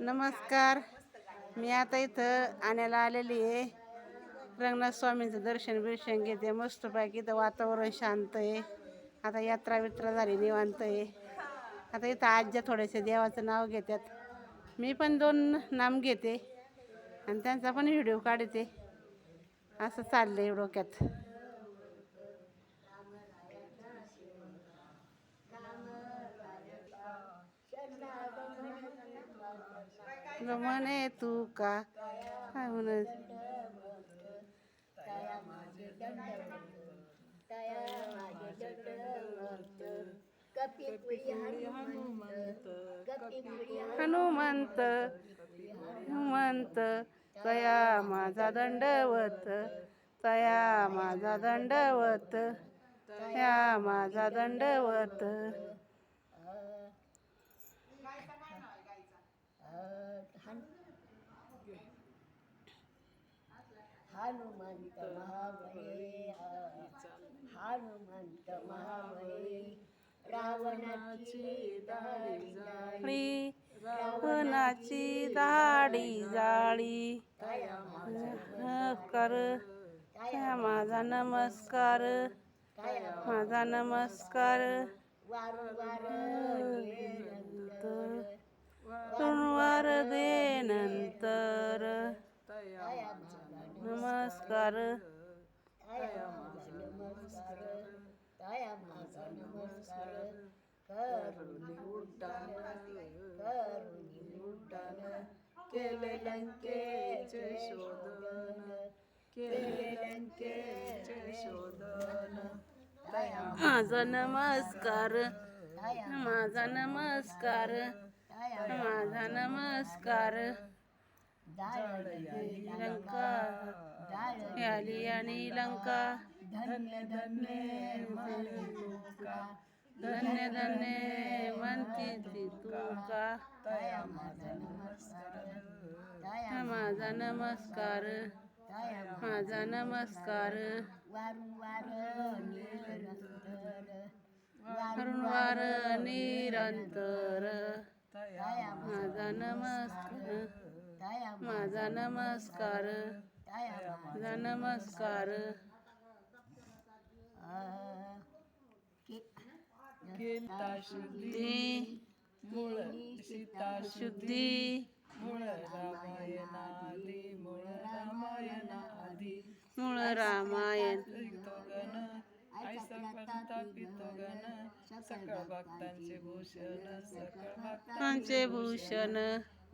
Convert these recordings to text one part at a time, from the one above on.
नमस्कार. मी आता इथं आणायला आलेली आहे. रंगनाथ स्वामींचं दर्शन बिर्शन घेते. मस्तपैकी इथं वातावरण शांत आहे. आता यात्रा वित्रा झाली निवांत आहे. आता इथं आज्या थोडेसे देवाचं नाव घेतात मी पण दोन नाम घेते आणि त्यांचा पण व्हिडिओ काढते. असं चाललं आहे डोक्यात. तुला म्हणे तू का काय म्हणे हनुमंत हनुमंत तया माझा दंडवत तया माझा दंडवत तया माझा दंडवत हनुमंत महाबळे हनुमंत महाबळे रावणाची दाढी जाळी रावणाची दाढी जाळी कर माझा नमस्कार माझा नमस्कार वारंवार तुणवार दे नंतर नमस्कार। केले लंकेचे शोधन केले लंकेचे शोधन माझा नमस्कार। माझा नमस्कार। माझा नमस्कार. लंका आली आणि लंका. धन्य धन्य धन्य धन्य म्हणती तुका तया माझा नमस्कार. माझा नमस्कार. वारंवार निरंतर. माझा नमस्कार माझा नमस्कार माझा नमस्कार. शुद्धी मूळ सीता शुद्धी मूळ मूळ मूळ रामायण. गण ऐसा पितो गण सकळ भक्तांचे भूषण सकळ भक्तांचे भूषण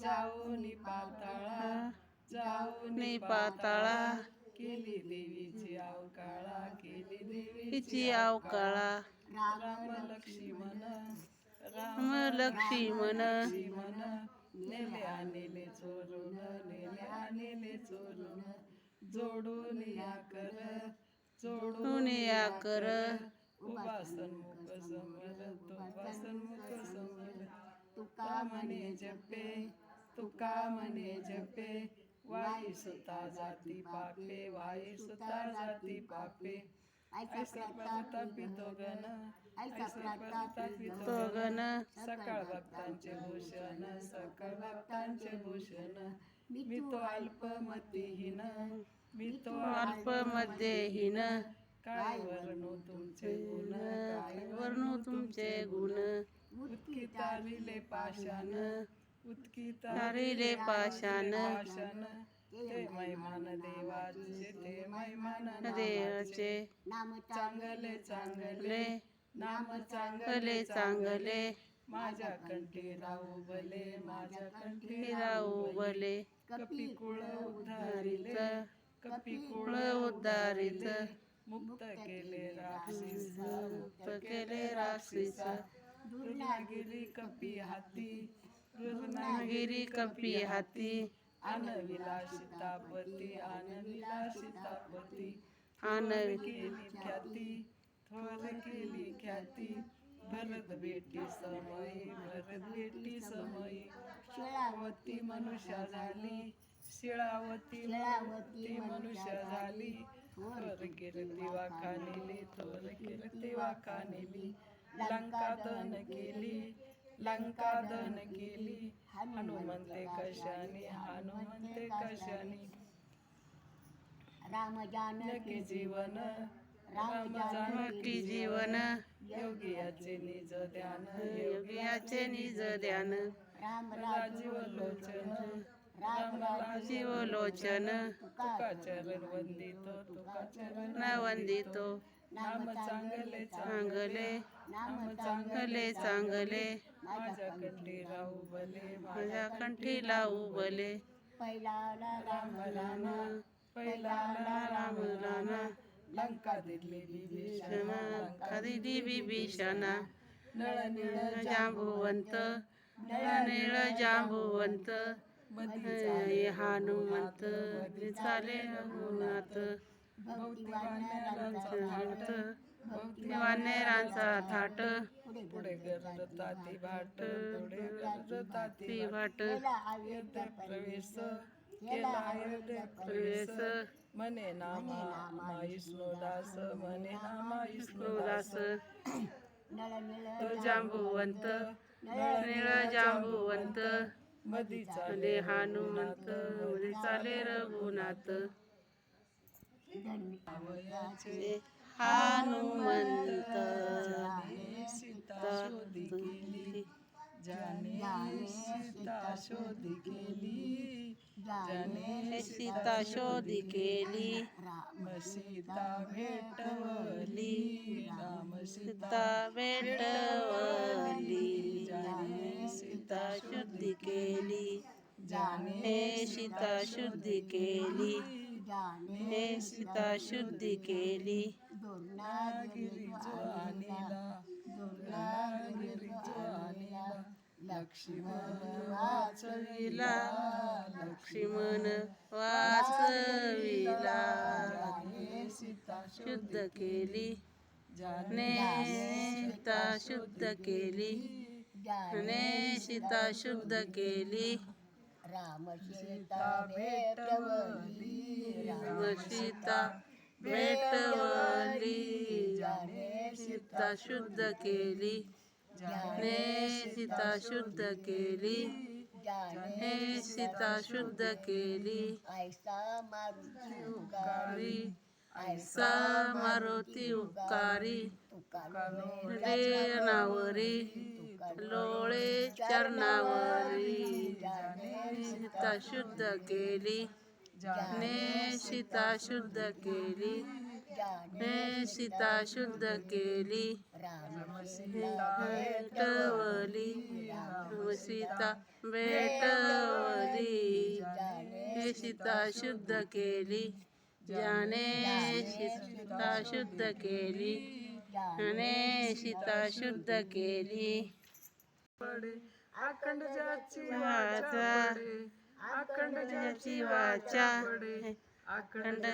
जाऊनी पाताळा जाऊनी नि पाताळा केली देवीची अवकाळा केली देवी तिची अवकाळा. राम लक्ष्मण राम लक्ष्मण. मन नेले आणले चोरून नेले आणले चोरून जोडून या कर जोडून या कर उभा समर तुका समर तुका जपे तुका मने जपे वाई सुता जाती पापे वाई सुता जाती पापे सकळ सकाळ भक्तांचे भूषण सकळ भक्तांचे भूषण मी तो अल्पमतीहीन मी तो अल्पमध्येहीन काय वर्णू तुमचे गुण काय वर्णू तुमचे गुण? उत्कितारिले पाषाण उत्कितारिले तारिले पाषाण. पाषाण. ते मैमान देवाचे ते मैमान देवाचे नाम चांगले चांगले नाम चांगले चांगले. माझ्या कंठी राहू भले माझ्या कंठी राहू भले. कपी कुळ उद्धारिले कपी कुळ उद्धारित मुक्त केले राक्षस मुक्त केले राक्षस दुर्नागिरी कपी हाती. गिरी कपी हाती. आन विलासितापती आन विलासितापती आन केली ख्याती थोर केली ख्याती. भरत बेटी समयी भरत बेटी समयी शिळावती मनुष्य झाली शिळावती शिळावती मनुष्य झाली. थोर वाखानिली थोर कीर्ती वाखानिली लंका दहन केली लंका दहन केली. हनुमंते कशानी हनुमंते कशानी? राम जानकी जीवन राम जानकी जीवन. योगी याचे निज ध्यान योगी योगियाचे निज ध्यान. राम राजीव लोचन राम जीव लोचन तुका चरण वंदितो तुका चरण न वंदितो। नाम चांगले चांगले। नाम चांगले माझ्या कंठी माझ्या लावू बले पहिला राम राम पहिला राम राम लंका दिली विभीषण लंका दिली विभीषणा। नळ निळ जांबुवंत निळ जांबुवंत हनुमंत चाले रघुनाथ थाट पुढे भाट वाट अयोध्या प्रवेश केला अयोध्या प्रवेश. मने नामा विष्णुदास मने नामा विष्णुदास. जांबुवंत. निळ जांबुवंत. मधी चाले मध्ये हनुमंत मध्ये चाले रघुनाथ. हनुमंत. सीता शोधी केली जाने सीता शोधी केली. जाने सीता शोध केली राम सीता भेटवली। राम सीता भेटवली। सीता शुद्धी केली हे सीता शुद्धी केली हे सीता शुद्धी केली लक्ष्मण वाचविला लक्ष्मण वाचविला. सीता शुद्ध केली ने सीता शुद्ध केली ने सीता शुद्ध केली. राम सीता भेटवली राम सीता भेटवली. सीता शुद्ध केली ने सीता शुद्ध केली ने सीता शुद्ध केली ऐसा मारुती कारी ऐसा मारुती उपकारी तुका देनावरी लोळे चरणावरी सीता शुद्ध केली ने सीता शुद्ध केली ने सीता शुद्ध केली भेटवली सीता भेटवली हे सीता शुद्ध केली ज्याने सीता शुद्ध केली ज्याने सीता शुद्ध केली अखंड ज्याची वाचा अखंड ज्याची वाचा अखंड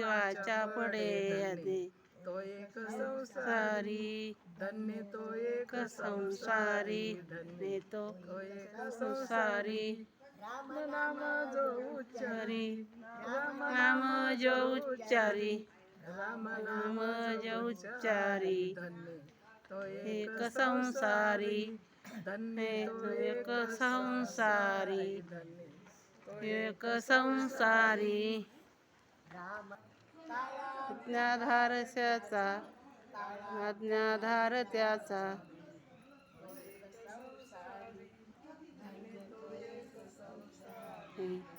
वाचा पडे तो एक संसार सारी धन्य तो एक संसारी ने तो एक संसारी. राम नाम जो उच्चार. हरी नाम जो उच्चारी. राम नाम जो उच्चारी. धन्य तो एक संसारी. धन्य तो एक संसारी. धन्य एक संसारी. अज्ञाधारस्याचा अज्ञाधार त्याचा हम्म.